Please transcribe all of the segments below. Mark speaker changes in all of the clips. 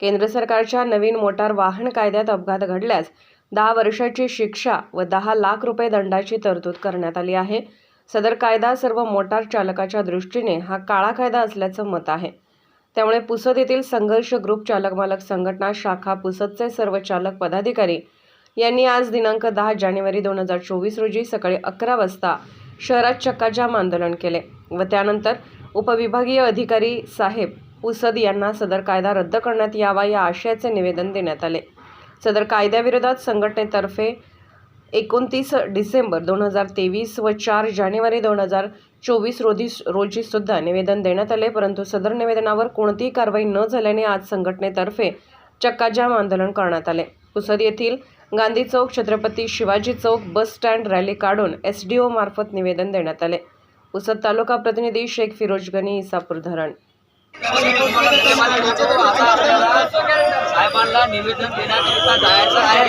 Speaker 1: केंद्र सरकारच्या नवीन मोटार वाहन कायद्यात अपघात घडल्यास दहा वर्षाची शिक्षा व दहा लाख रुपये दंडाची तरतूद करण्यात आली आहे. सदर कायदा सर्व मोटार चालकाच्या दृष्टीने हा काळा कायदा असल्याचं मत आहे. त्यामुळे पुसद येथील संघर्ष ग्रुप चालक मालक संघटना शाखा पुसदचे सर्व चालक पदाधिकारी यांनी आज दिनांक दहा जानेवारी दोन हजार चोवीस रोजी सकाळी अकरा वाजता शहरात चक्काजाम आंदोलन केले व त्यानंतर उपविभागीय अधिकारी साहेब उसद यांना सदर कायदा रद्द करण्यात यावा या आशयाचे निवेदन देण्यात आले. सदर कायद्याविरोधात संघटनेतर्फे एकोणतीस डिसेंबर दोन हजार तेवीस व चार जानेवारी दोन हजार चोवीस रोजी रोजी सुद्धा निवेदन देण्यात आले परंतु सदर निवेदनावर कोणतीही कारवाई न झाल्याने आज संघटनेतर्फे चक्काजाम आंदोलन करण्यात आले. पुसद येथील गांधी चौक छत्रपती शिवाजी चौक बस स्टँड रॅली काढून एस डी ओमार्फत निवेदन देण्यात आले. पुसद तालुका प्रतिनिधी शेख फिरोज गनी इसापूर धरण.
Speaker 2: साहेबांना निवेदन देण्याकरिता जायचं आहे.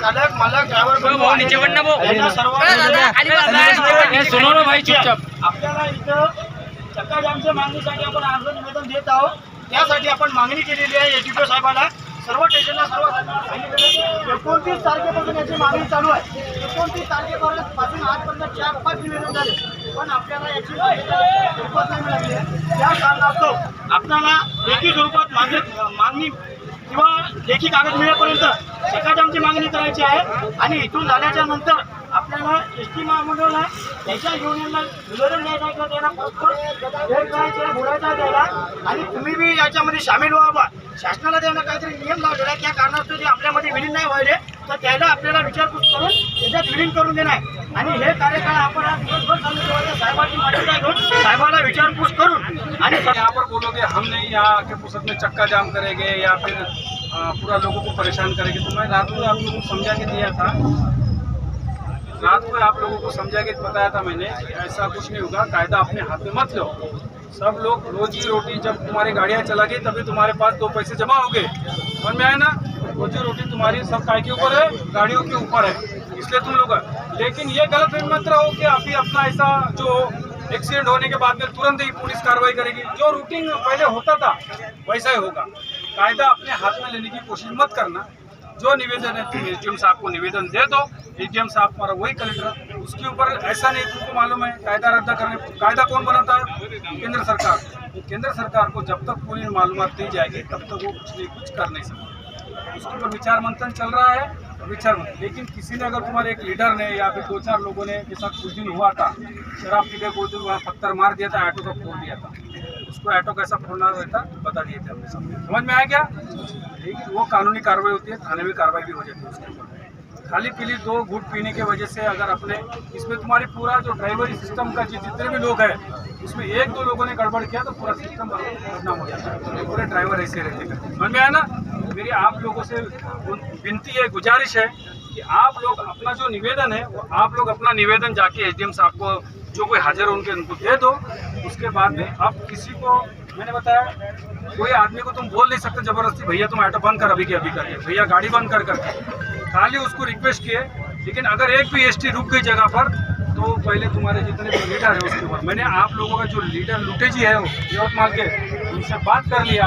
Speaker 3: चालक मालक ड्रायव्हर
Speaker 4: नीचे बढ़ना भाऊ
Speaker 3: यांना
Speaker 4: भाई चुपचाप
Speaker 3: आपल्याला इथं चक्काजामच्या मागणीसाठी आपण अर्ज निवेदन देत आहोत. त्यासाठी आपण मागणी केलेली आहे एटीपीओ साहेबाला. सर्व स्टेशनला सर्व एकोणतीस तारखेपासून याची मागणी चालू आहे. एकोणतीस तारखेपर्यंत पासून आजपर्यंत चार पाच निवेदन झाले. पण आपल्याला याची नाही मिळाली आहे. त्या कारणास्तव आपल्याला लेखी स्वरूपात मागणी मागणी किंवा लेखी कागद मिळेपर्यंत चक्काजामची मागणी करायची आहे. आणि इथून झाल्याच्यानंतर आपल्याला एस टी महामंडळाला त्याच्या युनियनला निवेदन द्यायचं आहे किंवा त्यांना प्रॉपर वेळ आहे बोलायचा द्यायला आणि तुम्ही बी याच्यामध्ये सामील व्हावा शासनाला त्यांना काहीतरी नियम लावलेला आहे. त्या कारणास्तव ते आपल्यामध्ये विलीन नाही व्हायले तर त्याला आपल्याला विचारपूस करून त्याच्यात विलीन करून देणार आणि हे कार्यकाळ आपण आज दिवसभर चालू ठेवायचं. साहेबांची मान्यता घेऊन साहेबाला विचारपूस करून आणि
Speaker 5: यहाँ पर बोलोगे हम नहीं यहाँ आके फुर्सत में चक्का जाम करेंगे या फिर पूरा लोगों को परेशान करेंगे. तो मैं रात को आप लोगों को समझा के दिया था रात में आप लोगों को समझा के बताया था मैंने कि ऐसा कुछ नहीं होगा, कायदा अपने हाथ में मत लो। सब लोग रोजी रोटी जब तुम्हारी गाड़ियाँ चला गई, तभी तुम्हारे पास दो पैसे जमा हो गए। समझ में आए ना? रोजी रोटी तुम्हारी सब काय के ऊपर है, गाड़ियों के ऊपर है, इसलिए तुम लोग लेकिन ये गलत मत रहो कि अभी अपना ऐसा जो एक्सीडेंट होने के बाद में तुरंत ही पुलिस कार्रवाई करेगी। जो रूटीन पहले होता था, वैसा ही होगा। कायदा अपने हाथ में लेने की कोशिश मत करना। जो निवेदन है तुम एस साहब को निवेदन दे दो। एस साहब तुम्हारा वही कलेक्टर उसके ऊपर ऐसा नहीं तुमको मालूम है, कायदा रद्द करने, कायदा कौन बनाता है? केंद्र सरकार। तो केंद्र सरकार को जब तक पूरी मालूम दी जाएगी, तब तक वो कुछ नहीं, कुछ कर नहीं सकते। उसके ऊपर विचार मंथन चल रहा है, विचार मंथन। लेकिन किसी ने अगर तुम्हारे एक लीडर ने या फिर दो चार लोगों ने के साथ कुछ दिन हुआ था, शराब पी के दिन वहाँ पत्थर मार दिया था, ऑटो का फोड़ दिया था। उसको ऑटो कैसा फोड़ना रहता, बता दिए थे समझ में आया क्या? लेकिन वो कानूनी कार्रवाई होती है, थाने में कार्रवाई भी हो जाती है उसके ऊपर। खाली पीली दो घूट पीने की वजह से अगर अपने, इसमें तुम्हारी पूरा जो ड्राइवरी सिस्टम का जितने भी लोग हैं उसमें एक दो लोगों ने गड़बड़ किया तो पूरा सिस्टम बदनाम हो जाता है। पूरे ड्राइवर ऐसे रहते हैं। समझ में आया ना? मेरी आप लोगों से विनती है, गुजारिश है कि आप लोग अपना जो निवेदन है, वो आप लोग अपना निवेदन जाके एस साहब को जो कोई हाजिर हो उनके उनको दे दो। उसके बाद में आप किसी को, मैंने बताया, कोई आदमी को तुम बोल नहीं सकते, ज़बरदस्ती, भैया, तुम ऑटो बंद कर अभी के अभी करिए भैया, गाड़ी बंद कर करके खाली उसको रिक्वेस्ट किए, लेकिन अगर एक भी एसटी रुक गई जगह पर तो पहले तुम्हारे जितने भी लीडर है उसके ऊपर। मैंने आप लोगों का जो लीडर लुटेजी है वो, यवतमाल के, उनसे बात कर लिया।